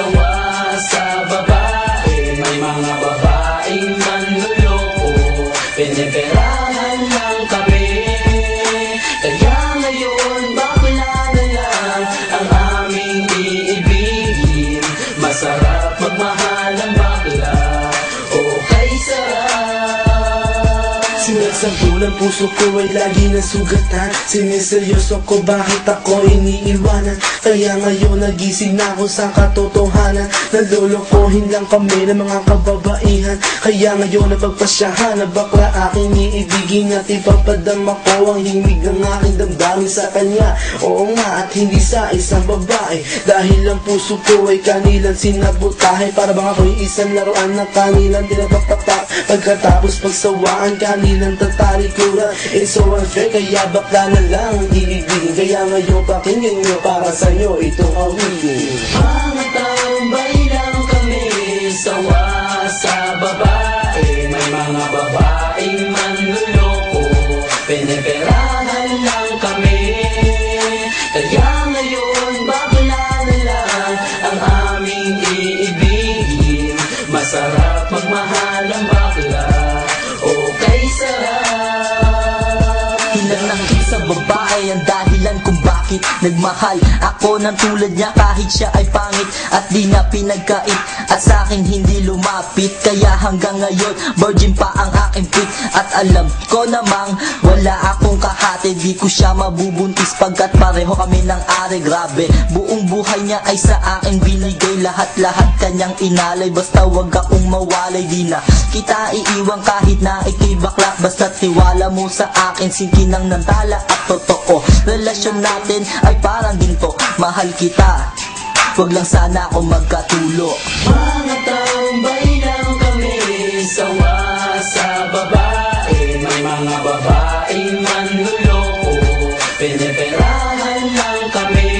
so what? Sinasangkulan puso ko ay lagi ng sugatan Siniseryoso ko bakit ako iniiwanan? Kaya ngayon nagising na ako sa katotohanan. Nalolokohin lang kami ng mga kababaihan. Kaya ngayon napagpasyahan na bakla aking iibigin At ipapadama ko ang himig ng aking damdamin sa kanya. Oo nga at hindi sa isang babae. Dahil ang puso ko ay kanilang sinabotahe. Para bang ako'y isang laruan na kanilang tinatapatak Pagkatapos pagsawaan kanilang tatalikuran It's so unfair kaya bakla na lang ang iibigin Kaya ngayon pakinggan nyo para sa'yo itong awitin Mga tambay lang kami Sawa sa babae. May mga babaeng manluloko Piniperahan lang kami. Kaya ngayon bakla na lang Ang aming iibigin. Masarap magmahal ang bakit nagmahal? Ako ng tulad niya kahit siya ay pangit At di na pinagkait. At sa akin hindi lumapit Kaya hanggang ngayon virgin pa ang aking pit At alam ko namang wala akong kahati Di ko siya mabubuntis pagkat pareho kami ng are Grabe buong buhay niya ay sa akin binigay Lahat-lahat kanyang inalay. Basta wag akong mawalay Di na kita iiwan kahit na ikay bakla. Basta tiwala mo sa akin Sinkinang ng tala at totoo. Relasyon natin ay parang ginto. Mahal kita. Wag lang sana ako magkatulo. Mga tambay lang kami Sawa sa babae? May mga babaeng manluloko Piniperahan lang kami.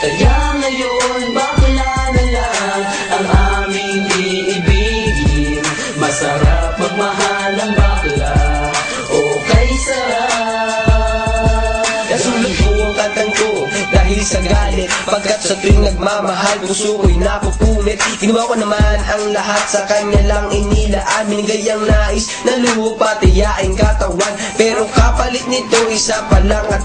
Kaya ngayon bakla na lang Ang aming iibigin. Masarap magmahal ang bakla Pagkat sa tuwing nagmamahal puso ko'y napupunit. Ginawa ko naman ang lahat sa kanya lang inilaan Binigay ang nais na luho pati yaing katawan. Pero kapalit nito isa pa lang at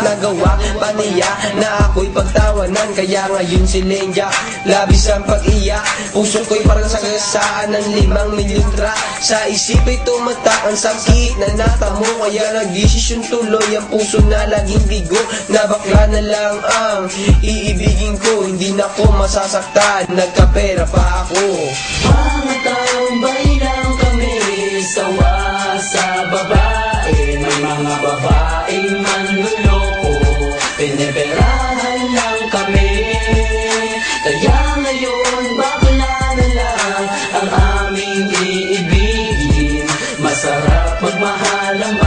nagawa. Pa niya na ako'y pagtawanan Kaya ngayon si Lenja labis ang pag-iyak Puso ko'y parang sagasaan ng limang milyon tra. Sa isip ay tumatak ang sakit na natamo Kaya nagdesisyon tuloy ang puso na laging bigo. Na bakla na lang ang iibigin ko Hindi na ko masasaktan, nagkapera pa ako. Mga tambay lang kami Sawa sa babae? May mga babaeng manluloko. Piniperahan lang kami. Kaya ngayon bakla na lang Ang aming iibigin Masarap magmahal ang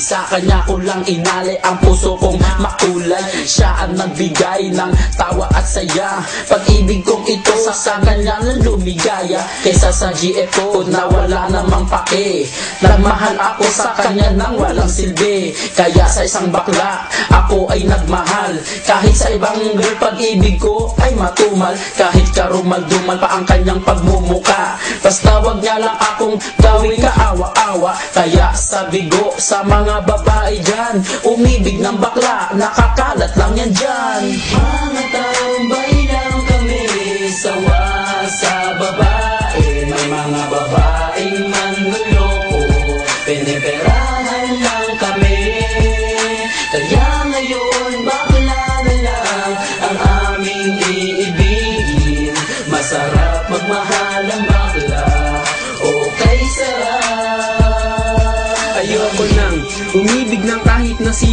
Sa kanya ko lang inalay ang puso kong makulay. Siya ang nagbigay ng tawa at saya. Pag-ibig kong ito sa kanya na lumigaya. Kaysa sa GF ko na wala namang pake. Nagmahal ako sa kanya nang walang silbi. Kaya sa isang bakla ako ay nagmahal. Kahit sa ibang girl pag-ibig ko ay matumal. Kahit karumal-dumal pa ang kanyang pagmumuka Basta wag niya lang akong gawin kaawa-awa Kaya sa bigo sa mga babae dyan Umibig ng bakla, nakakalat lang yan dyan. Mga tambay lang kami Sawa sa babae. May mga babaeng manluloko Piniperahan lang kami. Kaya ngayon bakla na lang Ang aming iibigin. Masarap magmahal ang bakla nang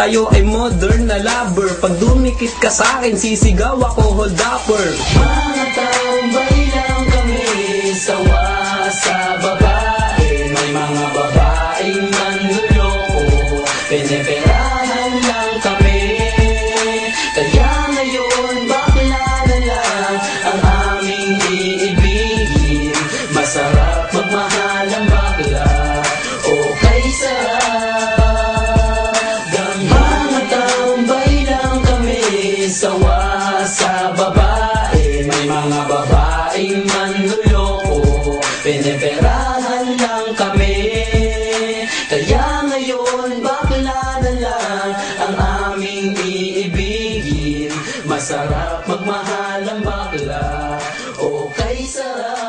tayo ay modern na lover. Pag dumikit ka sa akin, sisigaw ako hold upper. Mga tambay lang kami Sawa sa babae May mga babaeng manluloko Piniperahan lang kami. Kaya ngayon bakla na lang Ang aming iibigin. Masarap magmahal ang aking manluloko Pineperahan lang kami. Kaya ngayon bakla na lang Ang aming iibigin. Masarap magmahal ang bakla O kay sarap